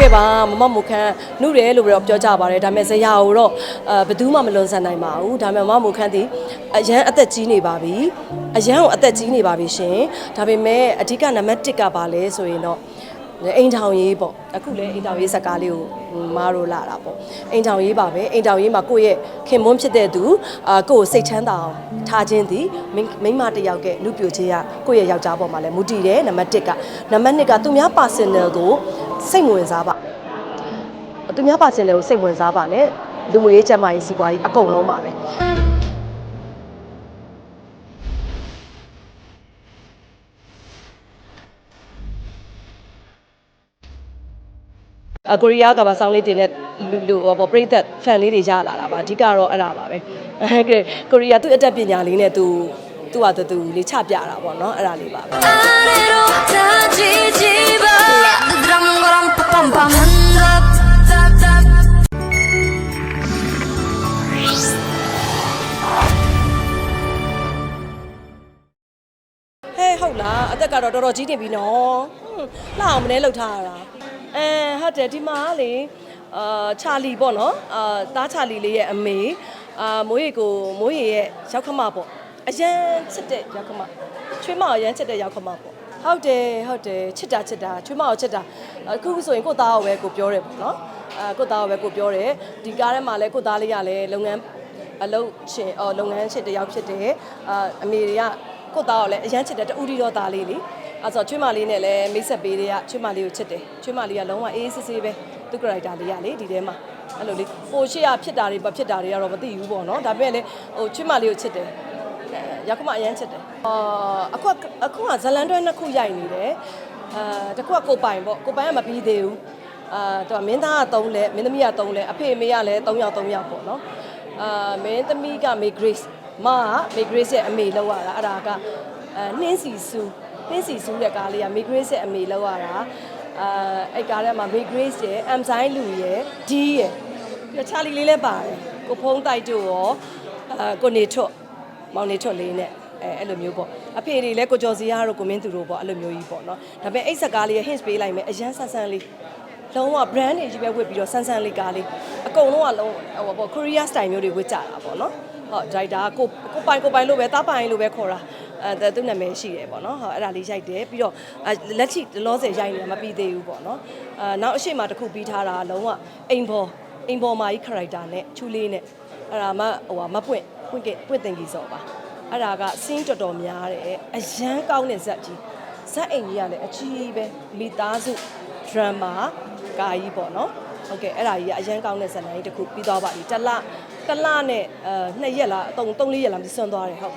ကဲပါမမမခန်းနှုတယ်လို့ပြောပြောကြပါတယ်ဒါပေမဲ့ဇရာကိုတော့အဲဘယ်သူမှမလွန်ဆန်နိုင်ပါဘူးဒါပေမဲ့မမမခန်းဒီအရန်အသက်ကြီးနေပါပြီအရန်ကိုအသက်ကြီးနေပါပြီရှင်ဒါပေမဲ့အဓိကနံပါတ်1ကပါလဲဆိုရင်တော့ အိမ်ထောင်ရေးပေါ့အခုလည်းအိမ်ထောင်ရေးဇာတ်ကားလေးကိုမားလို့လာတာပေါ့အိမ်ထောင်ရေးပါပဲအိမ်ထောင်ရေးမှာကိုယ့်ရဲ့ခင်မွန်းဖြစ်တဲ့သူအာကိုယ့်ကိုစိတ်ချမ်းသာအောင်ထားခြင်းသည်မိန်းမိန်းမတစ်ယောက်ကလူပြိုခြင်းကကိုယ့်ရဲ့ယောက်ျားပေါ်မှာလည်းမူတည်တယ်နံပါတ်1ကနံပါတ်2ကသူများ personal ကိုစိတ်မဝင်စားပါသူများပါစင်လည်းကိုစိတ်ဝင်စားပါနဲ့လူမှုရေးကျန်းမာရေးစီးပွားရေးအကုန်လုံးပါပဲ ကိုရီးယားကဘာဆောင်လေးတင်တဲ့လူဟောပေါ့ပရိသတ် fan လေးတွေရလာတာပါအဓိကတော့အဲ့ဒါပါပဲအဲ့ကဲကိုရီးယားသူ့အတတ်ပညာလေးနဲ့သူသူ့ဟာသူလေးချပြတာပေါ့နော်အဲ့ဒါလေးပါပဲဟဲ့ဟုတ်လားအသက်ကတော့တော်တော်ကြီးနေပြီနော်လှအောင်မလဲလှုပ်ထားရတာ အဲဟုတ်တယ်ဒီမှာလေအာချာလီပေါ့နော်အာသားချာလီလေးရဲ့အမေအာမိုးရီကိုမိုးရီရဲ့ရောက်ခမပေါ့အရန်ချစ်တဲ့ရောက်ခမချွေးမအရန်ချစ်တဲ့ရောက်ခမပေါ့ဟုတ်တယ်ဟုတ်တယ်ချစ်တာချစ်တာချွေးမကိုချစ်တာအခုဆိုရင်ကိုသားကိုပဲကိုပြောတယ်ပေါ့နော်အာကိုသားကိုပဲကိုပြောတယ်ဒီကားထဲမှာလဲကိုသားလေးကလည်းလုပ်ငန်းအလုပ်ရှင်အော်လုပ်ငန်းရှင်တစ်ယောက်ဖြစ်တယ်အာအမေတွေကကိုသားကိုလည်းအရန်ချစ်တယ်တူတီတော့သားလေးလေ အဲဆိုချွေးမလေးနဲ့လည်းမိတ်ဆက်ပေးတွေကချွေးမလေးကိုချစ်တယ်ချွေးမလေးကလုံးဝအေးအေးဆေးဆေးပဲသူကရိုက်တာလေးကလေဒီထဲမှာအဲ့လိုလေပိုရှိရဖြစ်တာတွေမဖြစ်တာတွေကတော့မသိဘူးပေါ့နော်ဒါပေမဲ့လေဟိုချွေးမလေးကိုချစ်တယ်ရောက်ခမအရန်ချစ်တယ်အာအခုကအခုကဇလန်တွဲနှစ်ခုရိုက်နေတယ်အာတစ်ခုကကိုပိုင်ပေါ့ကိုပိုင်ကမပြီးသေးဘူးအာသူကမင်းသားက3လဲမင်းသမီးက3လဲအဖေအမေကလည်း3ယောက်3ယောက်ပေါ့နော်အာမင်းသမီးကမေ Grace မကမေ Grace ရဲ့အမေလောက်ရတာအဲ့ဒါကအဲနှင်းစီစု နှင်းစီစုတဲ့ကားလေးကမေ Grace ရဲ့အမေလောက်ရတာအာအဲ့ကားထဲမှာမေ Grace ရဲ့ M ဆိုင်လူရဲ့ D ရဲ့တခြားလေးလေးလည်းပါတယ်ကိုဖုံးတိုက်တို့ရောအာကိုနေထွတ်မောင်နေထွတ်လေးနဲ့အဲအဲ့လိုမျိုးပေါ့အဖေတွေလည်းကိုကျော်စီရတို့ကိုမင်းသူတို့ပေါ့အဲ့လိုမျိုးကြီးပေါ့နော်ဒါပေမဲ့အဲ့စကားလေးရဲ့ hints ပေးလိုက်မယ်အရန်ဆန်းဆန်းလေးလုံးဝ brand တွေကြီးပဲဝတ်ပြီးတော့ဆန်းဆန်းလေးကားလေးအကုန်လုံးကလုံးဟိုပေါ့ Korea style မျိုးတွေဝတ်ကြတာပေါ့နော် ဟုတ်ဒရိုက်တာကိုကိုပိုင်ကိုပိုင်လို့ပဲတားပိုင်လို့ပဲခေါ်တာအဲသူနာမည်ရှိတယ်ပေါ့နော်ဟုတ်အဲ့ဒါလေးရိုက်တယ်ပြီးတော့လက်ချိလောဆယ်ရိုက်နေတာမပြီးသေးဘူးပေါ့နော်အာနောက်အရှိမတစ်ခုပြီးထားတာလုံးဝအိမ်ပေါ်အိမ်ပေါ်မာကြီး character နဲ့ချူလေးနဲ့အဲ့ဒါမှဟိုဟာမပွင့်ပွင့်ကပွင့်တင်ကြီးစော်ပါအဲ့ဒါကစင်းတော်တော်များတယ်အရန်ကောင်းတဲ့ဇက်ကြီးဇက်အိမ်ကြီးကလည်းအကြီးပဲမိသားစု drama ကာကြီးပေါ့နော်ဟုတ်ကဲ့အဲ့ဒါကြီးကအရန်ကောင်းတဲ့ဇာတ်လမ်းကြီးတစ်ခုပြီးသွားပါပြီတစ်လ တစ်လနဲ့အဲနှစ်ရက်လားသုံးသုံးလေးရက်လားမစွန့်သွားတယ်ဟုတ်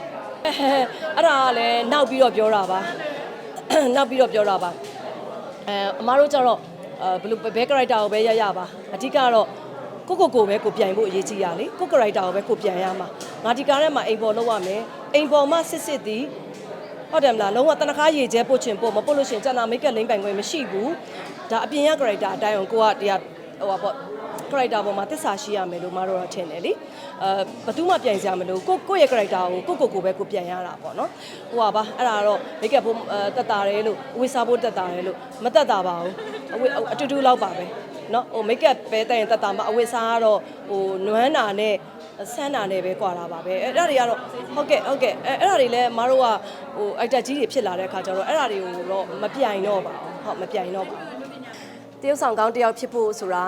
အဲ့ဒါကလည်းနောက်ပြီးတော့ပြောတာပါနောက်ပြီးတော့ပြောတာပါအဲအမားတို့ကျတော့အဲဘယ်လိုဘဲ character ကိုပဲရရပါအဓိကတော့ကိုကိုကိုပဲကိုပြန်ဖို့အရေးကြီးရလေကို character ကိုပဲကိုပြန်ရမှာငါဒီကားထဲမှာအိမ်ပေါ်လောက်ရမယ်အိမ်ပေါ်မှာစစ်စစ်သည်ဟုတ်တယ်မလားလုံးဝတနခါရေကျဲပို့ချင်ပို့မပို့လို့ရှရင်ကျန်တာမိတ်ကလိမ့်ပိုင်ခွင့်မရှိဘူးဒါအပြင်ရ character အတိုင်းအောင်ကိုကတရားဟိုပါပေါ့ character ပေါ်မှာတစ္ဆာရှိရမယ်လို့မတော်တော့ထင်တယ်လေအဲဘသူမှပြန်စရာမလိုကိုကိုရဲ့ character ကိုကိုကိုကိုပဲကိုပြန်ရတာပေါ့နော်ဟိုပါပါအဲ့ဒါတော့မိတ်ကဖို့တက်တာတယ်လို့ဝေစားဖို့တက်တာတယ်လို့မတက်တာပါဘူးအဝေအတူတူလောက်ပါပဲနော်ဟိုမိတ်ကပဲတက်ရင်တက်တာမှအဝေစားကတော့ဟိုနွမ်းနာနဲ့ဆန်းနာနဲ့ပဲကွာတာပါပဲအဲ့ဒါတွေကတော့ဟုတ်ကဲ့ဟုတ်ကဲ့အဲ့အဲ့ဒါတွေလည်းမတို့ကဟိုအိုက်တက်ကြီးတွေဖြစ်လာတဲ့အခါကျတော့အဲ့ဒါတွေကိုတော့မပြိုင်တော့ပါဘူးဟုတ်မပြိုင်တော့ပါဘူးတရုတ်ဆောင်ကောင်းတယောက်ဖြစ်ဖို့ဆိုတာ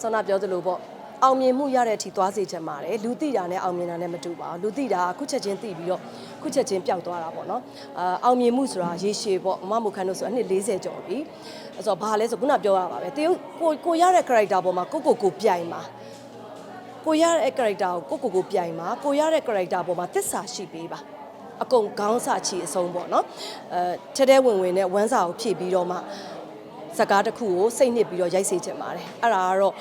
ဆောနာပြောသလိုပေါ့အောင်မြင်မှုရတဲ့အထိသွားစေချင်ပါတယ်လူသိတာနဲ့အောင်မြင်တာနဲ့မတူပါဘူးလူသိတာခုချက်ချင်းသိပြီးတော့ခုချက်ချင်းပျောက်သွားတာပေါ့နော်အာအောင်မြင်မှုဆိုတာရေရှည်ပေါ့မမမခန်းတို့ဆိုအနှစ်40ကျော်ပြီအဲ့ဆိုဘာလဲဆိုခုနပြောရပါပဲတရုတ်ကိုကိုရတဲ့ character ပေါ်မှာကိုကိုကိုပြိုင်ပါကိုရတဲ့ character ကိုကိုကိုကိုပြိုင်ပါကိုရတဲ့ character ပေါ်မှာသစ္စာရှိပေးပါအကုန်ခေါင်းစာချီအဆုံးပေါ့နော်အဲထဲထဲဝင်ဝင်နဲ့ဝမ်းစာကိုဖြည့်ပြီးတော့မှ စကားတစ်ခုကိုစိတ်နစ်ပြီးတော့ရိုက်စေချင်ပါတယ်အဲ့ဒါကတော့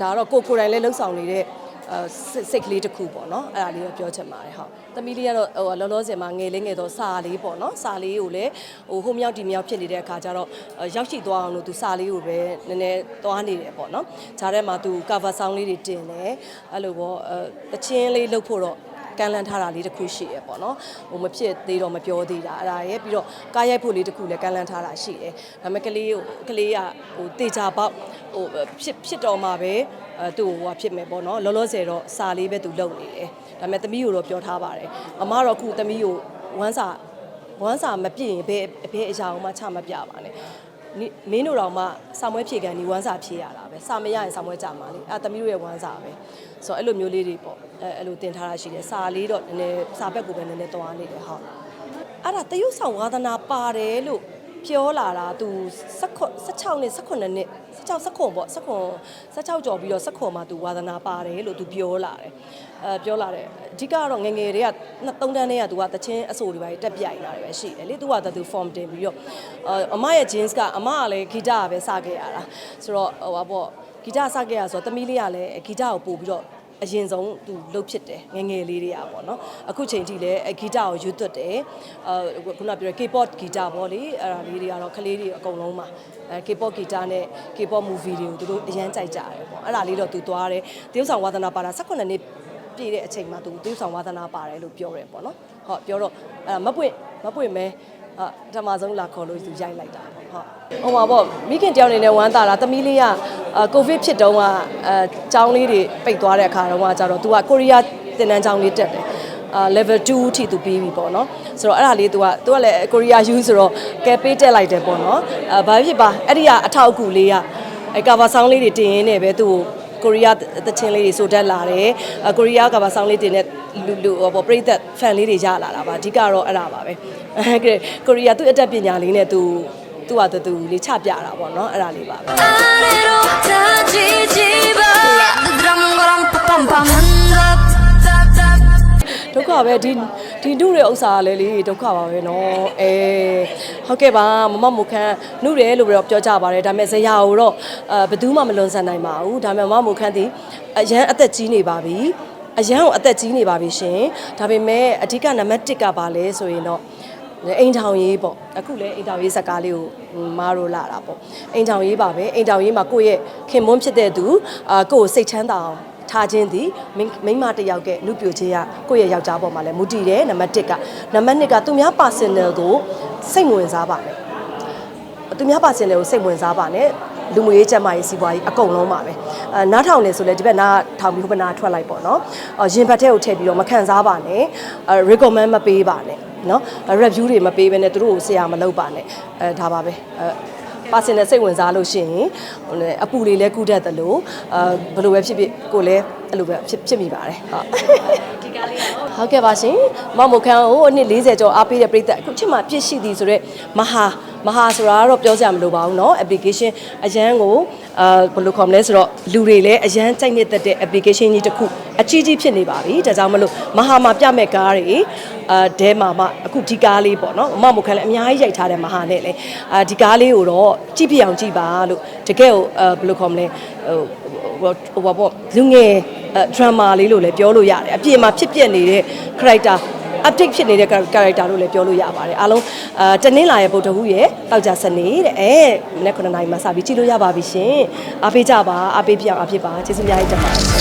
ဒါကတော့ကိုကိုယ်တိုင်လည်းလှုပ်ဆောင်နေတဲ့အဲစိတ်စိတ်ကလေးတစ်ခုပေါ့နော်အဲ့ဒါလေးတော့ပြောချင်ပါတယ်ဟုတ်သမီးလေးကတော့ဟိုလောလောဆယ်မှာငယ်လေးငယ်တော့စာလေးပေါ့နော်စာလေးကိုလည်းဟိုဟိုမြောက်ဒီမြောက်ဖြစ်နေတဲ့အခါကျတော့ရောက်ရှိသွားအောင်လို့သူစာလေးကိုပဲနည်းနည်းသွားနေတယ်ပေါ့နော်ဂျားထဲမှာသူ cover song လေးတွေတင်တယ်အဲ့လိုပေါ့အဲတချင်းလေးလှုပ်ဖို့တော့ ကန့်လန့်ထားတာလေးတစ်ခုရှိရပေါ့နော်ဟိုမဖြစ်သေးတော့မပြောသေးတာအဲ့ဒါရဲ့ပြီးတော့ကားရိုက်ဖို့လေးတစ်ခုလည်းကန့်လန့်ထားတာရှိတယ်ဒါပေမဲ့ကလေးကိုကလေးကဟိုတေချာပေါက်ဟိုဖြစ်ဖြစ်တော်မှာပဲအဲသူ့ဟိုဟာဖြစ်မယ်ပေါ့နော်လောလောဆယ်တော့စာလေးပဲသူလုပ်နေတယ်ဒါပေမဲ့သမီးကိုတော့ပြောထားပါတယ်အမတော့အခုသမီးကိုဝမ်းစာဝမ်းစာမပြည့်ရင်ဘယ်ဘယ်အရာမှချမပြပါနဲ့နိ မင်းတို့တော့မှစာမွဲဖြေကန်ဒီဝမ်းစာဖြေရတာပဲစာမရရင်စာမွဲကြမှာလေအဲသမီးတို့ရဲ့ဝမ်းစာပဲဆိုတော့အဲ့လိုမျိုးလေးတွေပေါ့အဲအဲ့လိုတင်ထားတာရှိတယ်စာလေးတော့နည်းနည်းစာဘက်ကိုပဲနည်းနည်းသွားနေတယ်ဟုတ်အဲ့ဒါတရုတ်ဆောင်ဝါသနာပါတယ်လို့ ပြောလာတာသူ16နှစ်18နှစ်16 19ပေါ့19 16ကျော်ပြီးတော့19မှာသူဝါသနာပါတယ်လို့သူပြောလာတယ်အဲပြောလာတယ်အဓိကတော့ငယ်ငယ်တွေကနှစ်သုံးတန်းတည်းကသူကတချင်းအဆိုတွေပါတက်ပြိုင်လာတယ်ပဲရှိတယ်လေသူကသူ form တင်ပြီးတော့အာအမရဲ့ jeans ကအမကလည်းဂီတကပဲစခဲ့ရတာဆိုတော့ဟိုပါပေါ့ဂီတစခဲ့ရဆိုတော့သမီးလေးကလည်းဂီတကိုပို့ပြီးတော့ အရင်ဆုံးသူလှုပ်ဖြစ်တယ်ငယ်ငယ်လေးတွေကပေါ့နော်အခုချိန်ထိလည်းဂီတကိုရွတ်သွတ်တယ်အဲခုနပြော K-pop ဂီတပေါ့လေအဲ့ဒါလေးတွေကတော့ကလေးတွေအကုန်လုံးမှာအဲ K-pop ဂီတနဲ့ K-pop movie တွေကိုသူတို့အရန်ကြိုက်ကြတယ်ပေါ့အဲ့ဒါလေးတော့သူသွားတယ်တရုတ်ဆောင်ဝါသနာပါတာ18နှစ်ပြည့်တဲ့အချိန်မှာသူတရုတ်ဆောင်ဝါသနာပါတယ်လို့ပြောတယ်ပေါ့နော်ဟုတ်ပြောတော့အဲ့မပွင့်မပွင့်မဲဟာပထမဆုံးလာခေါ်လို့သူရိုက်လိုက်တာပေါ့ဟုတ်ဟိုမှာပေါ့မိခင်တယောက်အနေနဲ့ဝမ်းသာတာသမီးလေးကအာ ကိုဗစ်ဖြစ်တုန်းကအဲကျောင်းလေးတွေပိတ်သွားတဲ့အခါတုန်းကကျတော့သူကကိုရီးယားတင်တန်းကျောင်းလေးတက်တယ်အာ level 2အထိသူပြီးပြီပေါ့နော်ဆိုတော့အဲ့ဒါလေး तू က तू ကလည်းကိုရီးယား U ဆိုတော့ကဲပေးတက်လိုက်တယ်ပေါ့နော်အဲဘာဖြစ်ပါအဲ့ဒီကအထောက်အကူလေးကအဲကာဗာဆောင်းလေးတွေတင်ရင်းနဲ့ပဲသူ့ကိုကိုရီးယားတချင်းလေးတွေဆိုတက်လာတယ်အကိုရီးယားကဘာဆောင်းလေးတင်တဲ့လူလူဟောပေါ့ပရိသတ်ဖန်လေးတွေရလာတာပါအဓိကတော့အဲ့ဒါပါပဲအဲကိုရီးယားသူ့အတက်ပညာလေးနဲ့သူ သူ့ဟာသူလေးချပြတာပေါ့နော်အဲ့ဒါလေးပါပဲဒုက္ခပဲဒီဒီနုတဲ့ဥစ္စာကလည်းလေဒုက္ခပါပဲနော်အဲဟုတ်ကဲ့ပါမမမူခန်းနုတယ်လို့ပြောပြောကြပါတယ်ဒါပေမဲ့ဇရာကိုတော့အဲဘယ်သူမှမလွန်ဆန်နိုင်ပါဘူးဒါပေမဲ့မမမူခန်းဒီအရန်အသက်ကြီးနေပါပြီအရန်ကိုအသက်ကြီးနေပါပြီရှင်ဒါပေမဲ့အဓိကနံပါတ်1ကပါလဲဆိုရင်တော့ အိမ်ထောင်ရေးပေါ့အခုလည်းအိမ်ထောင်ရေးဇာတ်ကားလေးကိုမားရိုးလာတာပေါ့အိမ်ထောင်ရေးပါပဲအိမ်ထောင်ရေးမှာကိုယ့်ရဲ့ခင်မွန်းဖြစ်တဲ့သူအာကိုယ့်ကိုစိတ်ချမ်းသာအောင်ထားခြင်းသည်မိန်းမိန်းမတစ်ယောက်ကလူပြိုခြင်းကကိုယ့်ရဲ့ယောက်ျားပေါ်မှာလည်းမူတည်တယ်နံပါတ်1ကနံပါတ်2ကသူများ personal ကိုစိတ်ဝင်စားပါမယ်သူများ personal ကိုစိတ်ဝင်စားပါနဲ့လူမှုရေးကျန်းမာရေးစီးပွားရေးအကုန်လုံးပါပဲအဲနားထောင်နေဆိုလဲဒီဘက်နားထောင်ပြီးဟိုဘက်နားထွက်လိုက်ပေါ့နော်အော်ရင်ဘတ်ထဲကိုထည့်ပြီးတော့မခံစားပါနဲ့အဲ recommend မပေးပါနဲ့ နော် review တွေမပေးဘဲနဲ့သူတို့ကိုဆရာမလုပ်ပါနဲ့အဲဒါပါပဲအဲပါစင်နဲ့စိတ်ဝင်စားလို့ရှိရင်ဟိုလေအပူလေးလဲကူးတတ်တယ်လို့အာဘယ်လိုပဲဖြစ်ဖြစ်ကိုလည်းအဲ့လိုပဲဖြစ်ဖြစ်မိပါတယ်ဟုတ်ဒီကားလေးဟုတ်ကဲ့ပါရှင်မမခန်းကိုအနှစ်40ကျော်အားပေးတဲ့ပြည်သက်အခုချစ်မှပြည့်ရှိသည်ဆိုတော့မဟာ မဟာဆိုတာကတော့ပြောစရာမလိုပါဘူးเนาะ application အရန်ကိုအာဘယ်လိုခေါ်မလဲဆိုတော့လူတွေလည်းအရန်ကြိုက်နှစ်သက်တဲ့ application ကြီးတစ်ခုအကြီးကြီးဖြစ်နေပါပြီဒါကြောင့်မလို့မဟာမှာပြမဲ့ကားတွေအာဒဲမှာမှအခုဒီကားလေးပေါ့နော်မမခန်းလည်းအများကြီးရိုက်ထားတဲ့မဟာနဲ့လေအာဒီကားလေးကိုတော့ကြည့်ပြအောင်ကြည့်ပါလို့တကယ်ကိုအာဘယ်လိုခေါ်မလဲဟိုဟိုဟိုပေါ့လူငယ်ဒရမာလေးလို့လည်းပြောလို့ရတယ်အပြင်မှာဖြစ်ပျက်နေတဲ့ character update ဖြစ်နေတဲ့ character လို့လည်းပြောလို့ရပါတယ်အားလုံးအာတနင်္လာရဲ့ဗုဒ္ဓဟူးရဲ့တောက်ကြစနေတဲ့အဲမနေ့9နာရီမှာစပြီးကြည့်လို့ရပါပြီရှင်အားပေးကြပါအားပေးပြအောင်အားဖြစ်ပါကျေးဇူးများကြီးတင်ပါတယ်